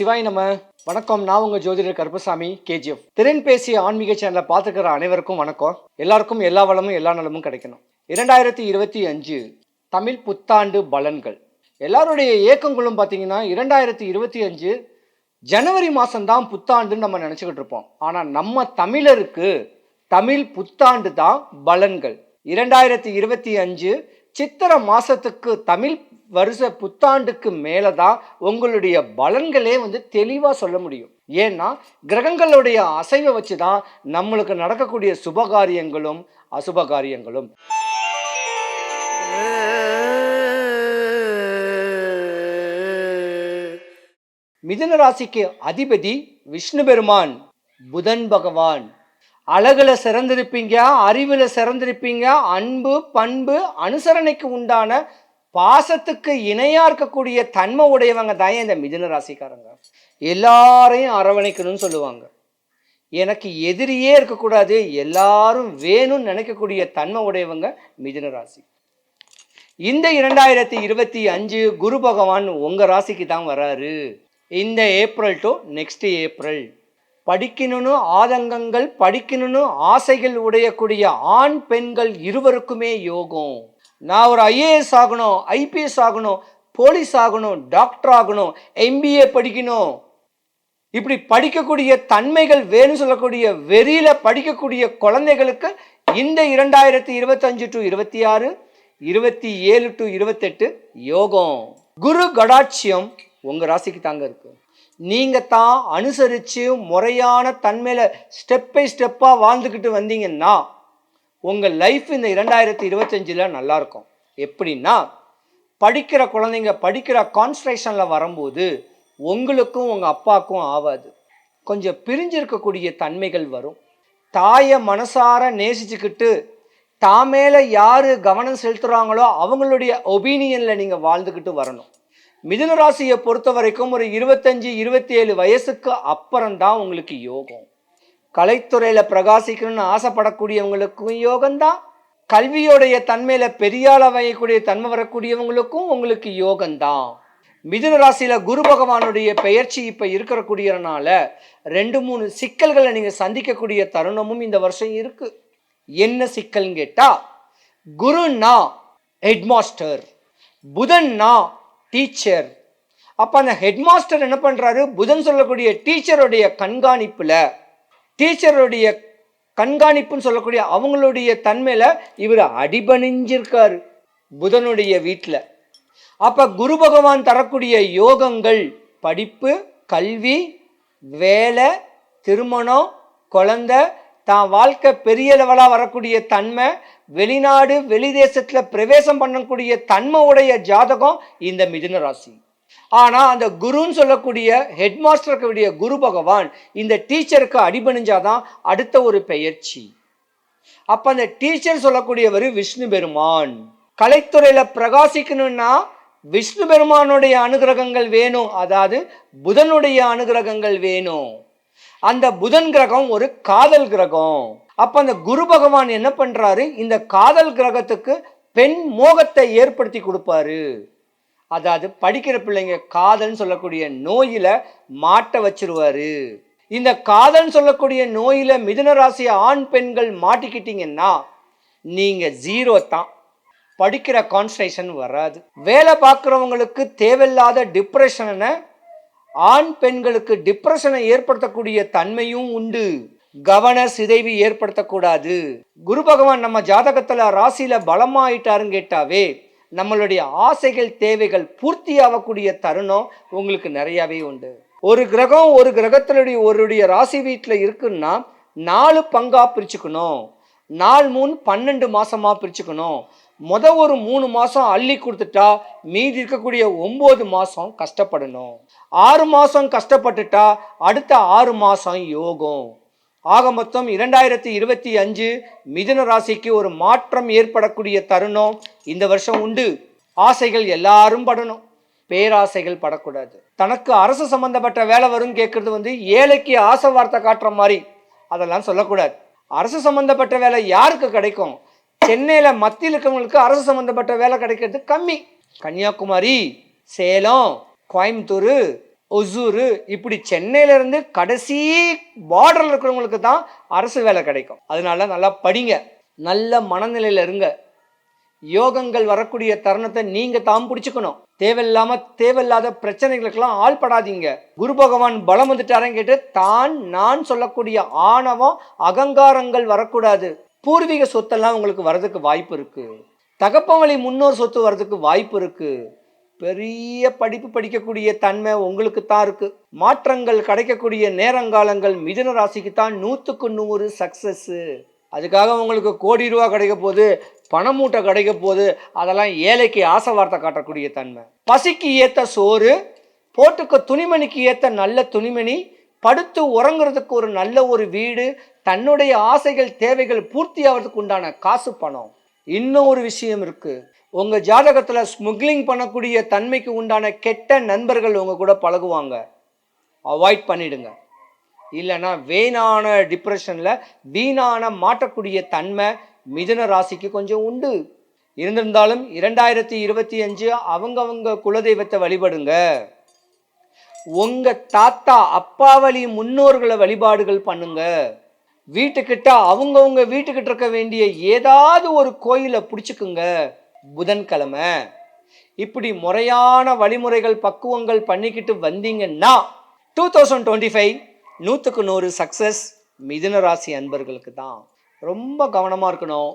சிவாய் நம்ம. வணக்கம் நான் உங்க ஜோதிடர் கருப்பசாமி கேஜிஎஃப். திறன் பேசிய ஆன்மீக சேனலை பார்த்துக்கிற அனைவருக்கும் வணக்கம். எல்லாருக்கும் எல்லா வளமும் எல்லா நலமும் கிடைக்கணும். இரண்டாயிரத்தி இருபத்தி அஞ்சு தமிழ் புத்தாண்டு பலன்கள். எல்லாருடைய இயக்கங்களும் பார்த்தீங்கன்னா இரண்டாயிரத்தி இருபத்தி அஞ்சு ஜனவரி மாதம்தான் புத்தாண்டுன்னு நம்ம நினச்சிக்கிட்டு இருப்போம். ஆனால் நம்ம தமிழருக்கு தமிழ் புத்தாண்டு தான் பலன்கள். இரண்டாயிரத்தி இருபத்தி அஞ்சு சித்திர மாசத்துக்கு தமிழ் வருஷ புத்தாண்டுக்கு மேலே தான் உங்களுடைய பலன்களே வந்து தெளிவாக சொல்ல முடியும். ஏன்னா கிரகங்களுடைய அசைவை வச்சு தான் நம்மளுக்கு நடக்கக்கூடிய சுபகாரியங்களும் அசுபகாரியங்களும். மிதுன ராசிக்கு அதிபதி விஷ்ணு பெருமான் புதன் பகவான். அழகுல சிறந்திருப்பீங்க அறிவில் சிறந்திருப்பீங்க அன்பு பண்பு அனுசரணைக்கு உண்டான பாசத்துக்கு இணையா இருக்கக்கூடிய தன்மை உடையவங்க தான் இந்த மிதுன ராசிக்காரங்க. எல்லாரையும் அரவணைக்கணும்னு சொல்லுவாங்க. எனக்கு எதிரியே இருக்கக்கூடாது எல்லாரும் வேணும்னு நினைக்கக்கூடிய தன்மை உடையவங்க மிதுன ராசி. இந்த இரண்டாயிரத்தி இருபத்தி அஞ்சு குரு பகவான் உங்க ராசிக்கு தான் வராரு. இந்த ஏப்ரல் டு நெக்ஸ்ட் ஏப்ரல். படிக்கணும்னு ஆதங்கங்கள் படிக்கணும்னு ஆசைகள் உடையக்கூடிய ஆண் பெண்கள் இருவருக்குமே யோகம். நான் ஒரு ஐஏஎஸ் ஆகணும் ஐபிஎஸ் ஆகணும் போலீஸ் ஆகணும் டாக்டர் ஆகணும் எம்பிஏ படிக்கணும். இப்படி படிக்கக்கூடிய தன்மைகள் வேணும் சொல்லக்கூடிய வெறியில் படிக்கக்கூடிய குழந்தைகளுக்கு இந்த இரண்டாயிரத்தி இருபத்தஞ்சு டு இருபத்தி ஆறு இருபத்தி ஏழு டு இருபத்தெட்டு யோகம். குரு கடாட்சியம் உங்கள் ராசிக்கு தாங்க இருக்கு. நீங்கள் தான் அனுசரித்து முறையான தன்மையில் ஸ்டெப் பை ஸ்டெப்பாக வாழ்ந்துக்கிட்டு வந்தீங்கன்னா உங்கள் லைஃப் இந்த இரண்டாயிரத்தி இருபத்தஞ்சில் நல்லாயிருக்கும் எப்படின்னா படிக்கிற குழந்தைங்க படிக்கிற கான்சன்ட்ரேஷனில் வரும்போது உங்களுக்கும் உங்கள் அப்பாவுக்கும் ஆகாது கொஞ்சம் பிரிஞ்சிருக்கக்கூடிய தன்மைகள் வரும். தாயை மனசார நேசிச்சுக்கிட்டு தா மேலே யார் கவனம் செலுத்துகிறாங்களோ அவங்களுடைய ஒபீனியனில் நீங்கள் வாழ்ந்துக்கிட்டு வரணும். மிதுன ராசியை பொறுத்த வரைக்கும் ஒரு இருபத்தஞ்சி இருபத்தி ஏழு வயசுக்கு அப்புறம்தான் உங்களுக்கு யோகம். கலைத்துறையில் பிரகாசிக்கணும்னு ஆசைப்படக்கூடியவங்களுக்கும் யோகம்தான். கல்வியோடைய தன்மையில் பெரியாள வகையக்கூடிய தன்மை வரக்கூடியவங்களுக்கும் உங்களுக்கு யோகம்தான். மிதுன ராசியில் குரு பகவானுடைய பெயர்ச்சி இப்போ இருக்கக்கூடியனால ரெண்டு மூணு சிக்கல்களை நீங்கள் சந்திக்கக்கூடிய தருணமும் இந்த வருஷம் இருக்கு. என்ன சிக்கல்னு கேட்டால் குருன்னா ஹெட்மாஸ்டர் புதன்னா டீச்சர் அப்போ அந்த ஹெட்மாஸ்டர் என்ன பண்ணுறாரு புதன் சொல்லக்கூடிய டீச்சருடைய கண்காணிப்பில் டீச்சருடைய கண்காணிப்புன்னு சொல்லக்கூடிய அவங்களுடைய தன்மையில் இவர் அடிபணிஞ்சிருக்காரு புதனுடைய வீட்டில் அப்போ குரு பகவான் தரக்கூடிய யோகங்கள் படிப்பு கல்வி வேலை திருமணம் குழந்த தான் வாழ்க்கை பெரிய லெவலாக வரக்கூடிய தன்மை வெளிநாடு வெளி தேசத்தில் பிரவேசம் பண்ணக்கூடிய தன்மை உடைய ஜாதகம் இந்த மிதுன ராசி. ஆனால் அந்த குருன்னு சொல்லக்கூடிய ஹெட் மாஸ்டருக்குடைய குரு பகவான் இந்த டீச்சருக்கு அடிபணிஞ்சாதான் அடுத்த ஒரு பெயர்ச்சி. அப்போ அந்த டீச்சர் சொல்லக்கூடியவர் விஷ்ணு பெருமான். கலைத்துறையில் பிரகாசிக்கணும்னா விஷ்ணு பெருமானுடைய அனுகிரகங்கள் வேணும். அதாவது புதனுடைய அனுகிரகங்கள் வேணும். அந்த புதன் கிரகம் ஒரு காதல் கிரகம். அப்ப அந்த குரு பகவான் என்ன பண்றாரு? இந்த காதல் கிரகத்துக்கு பெண் மோகத்தை ஏற்படுத்தி கொடுப்பாரு. அதாவது படிக்கிற பிள்ளைங்க காதல்னு சொல்லக்கூடிய நோயில் மாட்ட வச்சிருவாரு. இந்த காதல்னு சொல்லக்கூடிய நோயில் மிதுன ராசி ஆண் பெண்கள் மாட்டிக்கிட்டீங்கன்னா நீங்கள் ஜீரோ தான். படிக்கிற கான்சன்ட்ரேஷன் வராது. வேலை பார்க்குறவங்களுக்கு தேவையில்லாத டிப்ரெஷனை ஆண் பெண்களுக்கு டிப்ரெஷனை ஏற்படுத்தக்கூடிய தன்மையும் உண்டு. கவன சிதைவு ஏற்படுத்தக்கூடாது. குரு பகவான் நம்ம ஜாதகத்தில் ராசியில் பலமாயிட்டாருன்னு கேட்டாவே நம்மளுடைய ஆசைகள் தேவைகள் பூர்த்தி ஆகக்கூடிய தருணம் உங்களுக்கு நிறையாவே உண்டு. ஒரு கிரகம் ஒரு கிரகத்தினுடைய ஒருடைய ராசி வீட்டில் இருக்குன்னா நாலு பங்கா பிரிச்சுக்கணும். நாலு மூணு பன்னெண்டு மாசமா பிரிச்சுக்கணும். முத ஒரு மூணு மாசம் அள்ளி கொடுத்துட்டா மீதி இருக்கக்கூடிய ஒன்பது மாசம் கஷ்டப்படணும். ஆறு மாசம் கஷ்டப்பட்டுட்டா அடுத்த ஆறு மாசம் யோகம். ஆக மொத்தம் இரண்டாயிரத்தி இருபத்தி அஞ்சு மிதுன ராசிக்கு ஒரு மாற்றம் ஏற்படக்கூடிய தருணம் இந்த வருஷம் உண்டு. ஆசைகள் எல்லாரும் படணும். பேராசைகள் படக்கூடாது. தனக்கு அரசு சம்பந்தப்பட்ட வேலை வரும் கேட்கறது வந்து ஏழைக்கு ஆசை வார்த்தை காட்டுற மாதிரி. அதெல்லாம் சொல்லக்கூடாது. அரசு சம்பந்தப்பட்ட வேலை யாருக்கு கிடைக்கும்? சென்னையில் மத்தியில் இருக்கவங்களுக்கு அரசு சம்பந்தப்பட்ட வேலை கிடைக்கிறது கம்மி. கன்னியாகுமரி சேலம் கோயம்புத்தூர் ஒசூரு இப்படி சென்னையில இருந்து கடைசி பார்டர்ல இருக்கிறவங்களுக்கு தான் அரசு வேலை கிடைக்கும். அதனால நல்லா படிங்க. நல்ல மனநிலையில இருங்க. யோகங்கள் வரக்கூடிய தருணத்தை நீங்க தாம் பிடிச்சுக்கணும். தேவையில்லாம தேவையில்லாத பிரச்சனைகளுக்கெல்லாம் ஆள்படாதீங்க. குரு பகவான் பலம் வந்துட்டாரன்னு கேட்டு தான் நான் சொல்லக்கூடிய ஆணவம் அகங்காரங்கள் வரக்கூடாது. பூர்வீக சொத்தெல்லாம் உங்களுக்கு வர்றதுக்கு வாய்ப்பு இருக்கு. தகப்பவழி முன்னோர் சொத்து வர்றதுக்கு வாய்ப்பு இருக்குது பெரிய படிப்பு படிக்கக்கூடிய தன்மை உங்களுக்கு தான் இருக்கு. மாற்றங்கள் கிடைக்கக்கூடிய நேரங்காலங்கள் மிதுன ராசிக்கு தான் நூற்றுக்கு நூறு சக்சஸ் அதுக்காக உங்களுக்கு கோடி ரூபா கிடைக்க போகுது பணமூட்டை கிடைக்க போகுது. அதெல்லாம் ஏழைக்கு ஆசை வார்த்தை காட்டக்கூடிய தன்மை. பசிக்கு ஏற்ற சோறு போட்டுக்க துணிமணிக்கு ஏற்ற நல்ல துணிமணி படுத்து உறங்குறதுக்கு ஒரு நல்ல ஒரு வீடு தன்னுடைய ஆசைகள் தேவைகள் பூர்த்தி ஆகிறதுக்கு உண்டான காசு பணம். இன்னும் ஒரு விஷயம் இருக்குது உங்கள் ஜாதகத்தில் ஸ்முக்லிங் பண்ணக்கூடிய தன்மைக்கு உண்டான கெட்ட நண்பர்கள் உங்கள் கூட பழகுவாங்க. அவாய்ட் பண்ணிடுங்க. இல்லைன்னா வேணான டிப்ரெஷனில் வீணான மாட்டக்கூடிய தன்மை மிதுன ராசிக்கு கொஞ்சம் உண்டு. இருந்திருந்தாலும் இரண்டாயிரத்தி இருபத்தி அஞ்சு அவங்கவங்க குலதெய்வத்தை வழிபடுங்க. உங்க தாத்தா அப்பாவளி முன்னோர்களை வழிபாடுகள் பண்ணுங்க. வீட்டுக்கிட்ட அவங்கவுங்க வீட்டுக்கிட்ட இருக்க வேண்டிய ஏதாவது ஒரு கோயிலை பிடிச்சிக்குங்க. புதன்கிழமை. இப்படி முறையான வழிமுறைகள் பக்குவங்கள் பண்ணிக்கிட்டு வந்தீங்கன்னா டூ தௌசண்ட் டுவெண்ட்டி ஃபைவ் நூற்றுக்கு நூறு சக்ஸஸ் மிதுன ராசி அன்பர்களுக்கு தான். ரொம்ப கவனமாக இருக்கணும்.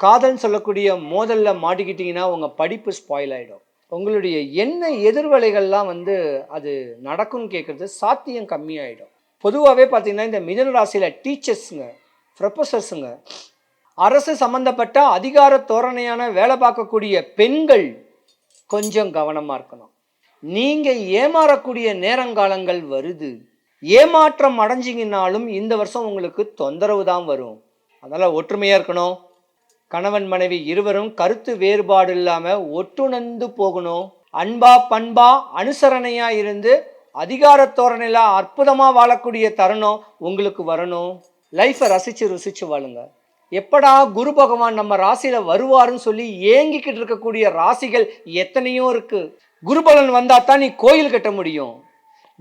காதல்னு சொல்லக்கூடிய மோதலில் மாட்டிக்கிட்டீங்கன்னா உங்கள் படிப்பு ஸ்பாயில் ஆகிடும் உங்களுடைய என்ன எதிர்வலைகள்லாம் வந்து அது நடக்கும்னு கேட்குறது சாத்தியம் கம்மியாயிடும். பொதுவாகவே பார்த்தீங்கன்னா இந்த மிதன ராசியில் டீச்சர்ஸுங்க ப்ரொஃபஸர்ஸுங்க அரசு சம்பந்தப்பட்ட அதிகார தோரணையான வேலை பார்க்கக்கூடிய பெண்கள் கொஞ்சம் கவனமாக இருக்கணும். நீங்கள் ஏமாறக்கூடிய நேரங்காலங்கள் வருது. ஏமாற்றம் அடைஞ்சிங்கனாலும் இந்த வருஷம் உங்களுக்கு தொந்தரவு தான் வரும். அதனால் ஒற்றுமையாக இருக்கணும். கணவன் மனைவி இருவரும் கருத்து வேறுபாடு இல்லாமல் ஒட்டுணர்ந்து போகணும். அன்பா பண்பா அனுசரணையாக இருந்து அதிகார தோரணையில் அற்புதமாக வாழக்கூடிய தருணம் உங்களுக்கு வரணும். லைஃப்பை ரசித்து ருசித்து வாழுங்க. எப்படா குரு பகவான் நம்ம ராசியில வருவாருன்னு சொல்லி ஏங்கிக்கிட்டு இருக்கக்கூடிய ராசிகள் எத்தனையோ இருக்கு. குருபலன் வந்தா தான் நீ கோயில் கட்ட முடியும்.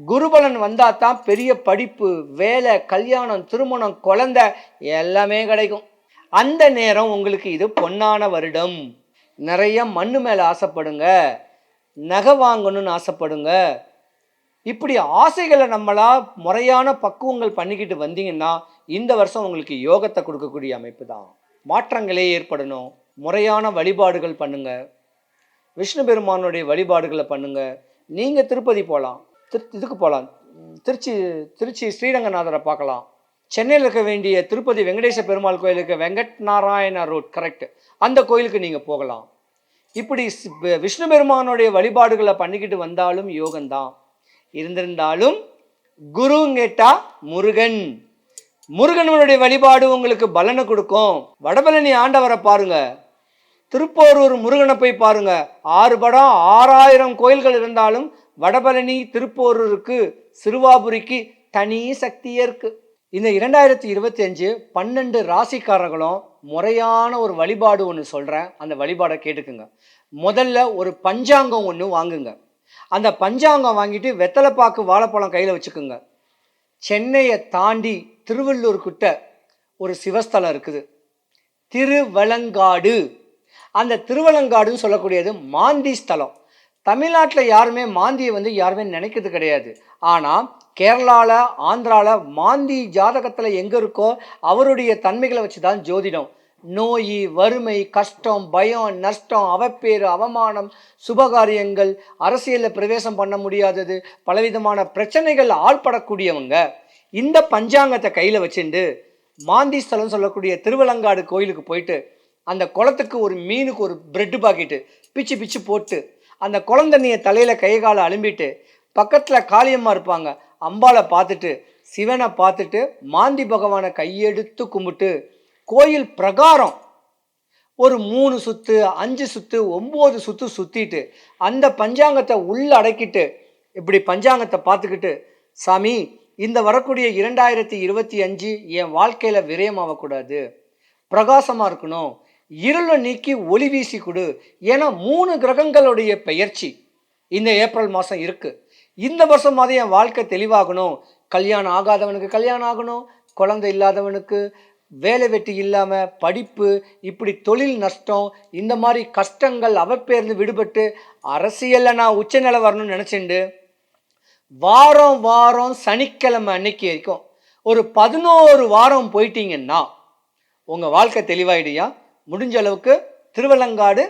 குருபலன் வந்தா தான் பெரிய படிப்பு வேலை கல்யாணம் திருமணம் குழந்தை எல்லாமே கிடைக்கும். அந்த நேரம் உங்களுக்கு இது பொன்னான வருடம். நிறைய மண்ணு மேலே ஆசைப்படுங்க. நகை வாங்கணும்னு ஆசைப்படுங்க. இப்படி ஆசைகளை நம்மளா முறையான பக்குவங்கள் பண்ணிக்கிட்டு வந்தீங்கன்னா இந்த வருஷம் உங்களுக்கு யோகத்தை கொடுக்கக்கூடிய அமைப்பு தான் மாற்றங்களே ஏற்படணும். முறையான வழிபாடுகள் பண்ணுங்க. விஷ்ணு பெருமானுடைய வழிபாடுகளை பண்ணுங்க. நீங்கள் திருப்பதி போகலாம் திரு இதுக்கு போகலாம் திருச்சி திருச்சி ஸ்ரீரங்கநாதரை பார்க்கலாம். சென்னையில் இருக்க வேண்டிய திருப்பதி வெங்கடேச பெருமாள் கோயிலுக்கு வெங்கட் நாராயண ரோட் கரெக்ட் அந்த கோயிலுக்கு நீங்கள் போகலாம். இப்படி விஷ்ணு பெருமானுடைய வழிபாடுகளை பண்ணிக்கிட்டு வந்தாலும் யோகம்தான். இருந்திருந்தாலும் குருங்கேட்டா முருகன். முருகனுடைய வழிபாடு உங்களுக்கு பலனை கொடுக்கும். வடபழனி ஆண்டவரை பாருங்க. திருப்போரூர் முருகனை போய் பாருங்க. ஆறு படம் ஆறாயிரம் கோயில்கள் இருந்தாலும் வடபழனி திருப்போரூருக்கு சிறுவாபுரிக்கு தனி சக்தியே இருக்கு. இந்த இரண்டாயிரத்தி இருபத்தி அஞ்சு பன்னெண்டு ராசிக்காரர்களும் முறையான ஒரு வழிபாடு ஒன்று சொல்கிறேன் அந்த வழிபாடை கேட்டுக்குங்க. முதல்ல ஒரு பஞ்சாங்கம் ஒன்று வாங்குங்க. அந்த பஞ்சாங்கம் வாங்கிட்டு வெத்தலைப்பாக்கு வாழைப்பழம் கையில் வச்சுக்கோங்க. சென்னையை தாண்டி திருவள்ளூர்கிட்ட ஒரு சிவஸ்தலம் இருக்குது. திருவலங்காடு. அந்த திருவலங்காடுன்னு சொல்லக்கூடியது மாந்தி ஸ்தலம். தமிழ்நாட்டில் யாருமே மாந்தியை வந்து யாருமே நினைக்கிறது கிடையாது. ஆனால் கேரளாவில் ஆந்திராவில் மாந்தி ஜாதகத்தில் எங்கே இருக்கோ அவருடைய தன்மைகளை வச்சு தான் ஜோதிடம். நோய் வறுமை கஷ்டம் பயம் நஷ்டம் அவப்பேறு அவமானம் சுபகாரியங்கள் அரசியலில் பிரவேசம் பண்ண முடியாதது பலவிதமான பிரச்சனைகள் ஆள்படக்கூடியவங்க இந்த பஞ்சாங்கத்தை கையில் வச்சுட்டு மாந்தி ஸ்தலம் சொல்லக்கூடிய திருவலங்காடு கோயிலுக்கு போயிட்டு அந்த குளத்துக்கு ஒரு மீனுக்கு ஒரு பிரெட்டு பாக்கெட்டு பிச்சு பிச்சு போட்டு அந்த குளந்தண்ணியை தலையில் கை காலை அலும்பிட்டு பக்கத்தில் காளியம்மா இருப்பாங்க அம்பாளை பார்த்துட்டு சிவனை பார்த்துட்டு மாந்தி பகவானை கையெடுத்து கும்பிட்டு கோயில் பிரகாரம் ஒரு மூணு சுத்து அஞ்சு சுற்று ஒம்பது சுற்று சுற்றிட்டு அந்த பஞ்சாங்கத்தை உள்ள அடக்கிட்டு இப்படி பஞ்சாங்கத்தை பார்த்துக்கிட்டு சாமி இந்த வரக்கூடிய இரண்டாயிரத்தி இருபத்தி அஞ்சு என் வாழ்க்கையில் விரயமாகக்கூடாது பிரகாசமாக இருக்கணும். இருளை நீக்கி ஒளி வீசி கொடு. ஏன்னா மூணு கிரகங்களுடைய பெயர்ச்சி இந்த ஏப்ரல் மாதம் இருக்குது இந்த வருஷம் மாதிரி என் வாழ்க்கை தெளிவாகணும். கல்யாணம் ஆகாதவனுக்கு கல்யாணம் ஆகணும். குழந்தை இல்லாதவனுக்கு வேலை வெட்டி இல்லாமல் படிப்பு இப்படி தொழில் நஷ்டம் இந்த மாதிரி கஷ்டங்கள் அவப்பேர்ந்து விடுபட்டு அரசியலில் நான் உச்சநிலை வரணும்னு நினச்சிண்டு வாரம் வாரம் சனிக்கிழமை அன்னைக்கு வரைக்கும் ஒரு பதினோரு வாரம் போயிட்டீங்கன்னா உங்கள் வாழ்க்கை தெளிவாயிடுயா? முடிஞ்ச அளவுக்கு திருவள்ளங்காடு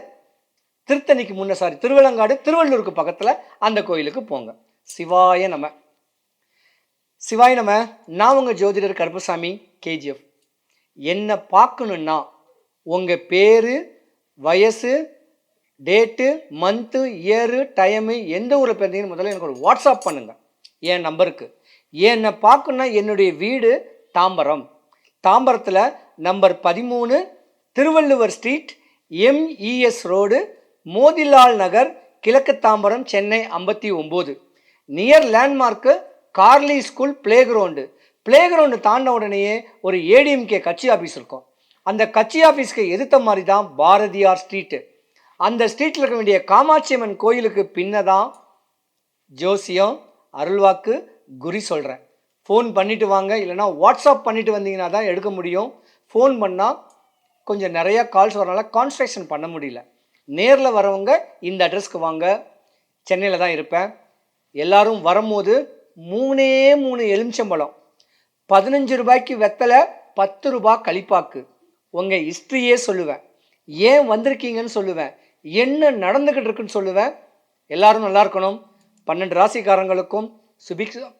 திருத்தணிக்கு முன்ன சாரி திருவள்ளங்காடு திருவள்ளூருக்கு பக்கத்தில் அந்த கோயிலுக்கு போங்க. சிவாய நம. சிவாய நம. நான் உங்கள் ஜோதிடர் கருப்பசாமி கேஜிஎஃப் என்னை பார்க்கணுன்னா உங்கள் பேர் வயசு டேட்டு மந்த்து இயரு டைமு எந்த ஊரில் பிறந்தீங்கன்னு முதல்ல எனக்கு ஒரு வாட்ஸ்அப் பண்ணுங்கள் என் நம்பருக்கு. என்னை பார்க்கணுன்னா என்னுடைய வீடு தாம்பரம். தாம்பரத்தில் நம்பர் பதிமூணு Thiruvalluvar street MES road Motilal Nagar கிழக்கு தாம்பரம் சென்னை ஐம்பத்தி ஒம்பது நியர் லேண்ட்மார்க்கு கார்லி school playground playground தாண்ட உடனேயே ஒரு ஏடிஎம்கே கட்சி ஆஃபீஸ் இருக்கும். அந்த கட்சி ஆஃபீஸ்க்கு எதிர்த்த மாதிரி தான் பாரதியார் ஸ்ட்ரீட்டு அந்த ஸ்ட்ரீட்டில் இருக்க வேண்டிய காமாட்சி அம்மன் கோயிலுக்கு பின்ன தான் ஜோசியம் அருள்வாக்கு குறி சொல்கிறேன் ஃபோன் பண்ணிவிட்டு வாங்க இல்லைனா வாட்ஸ்அப் பண்ணிவிட்டு வந்தீங்கன்னா தான் எடுக்க முடியும். ஃபோன் பண்ணால் கொஞ்சம் நிறையா கால்ஸ் வரனால கான்ஸ்ட்ரக்ஷன் பண்ண முடியல. நேரில் வரவங்க இந்த அட்ரஸ்க்கு வாங்க. சென்னையில் தான் இருப்பேன். எல்லாரும் வரும்போது மூணே மூணு எலுமிச்சம்பழம். பதினஞ்சு ரூபாய்க்கு வெத்தலை பத்து ரூபாய் கழிப்பாக்கு உங்கள் ஹிஸ்ட்ரியே சொல்லுவேன். ஏன் வந்திருக்கீங்கன்னு சொல்லுவேன். என்ன நடந்துக்கிட்டு இருக்குன்னு சொல்லுவேன். எல்லாரும் நல்லா இருக்கணும். பன்னெண்டு ராசிக்காரங்களுக்கும் சுபிக்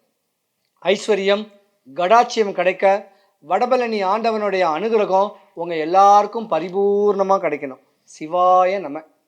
ஐஸ்வர்யம் கடாட்சியம் கிடைக்க வடபழனி ஆண்டவனுடைய அனுகிரகம் உங்கள் எல்லாருக்கும் பரிபூர்ணமாக கிடைக்கணும். சிவாய நம்ம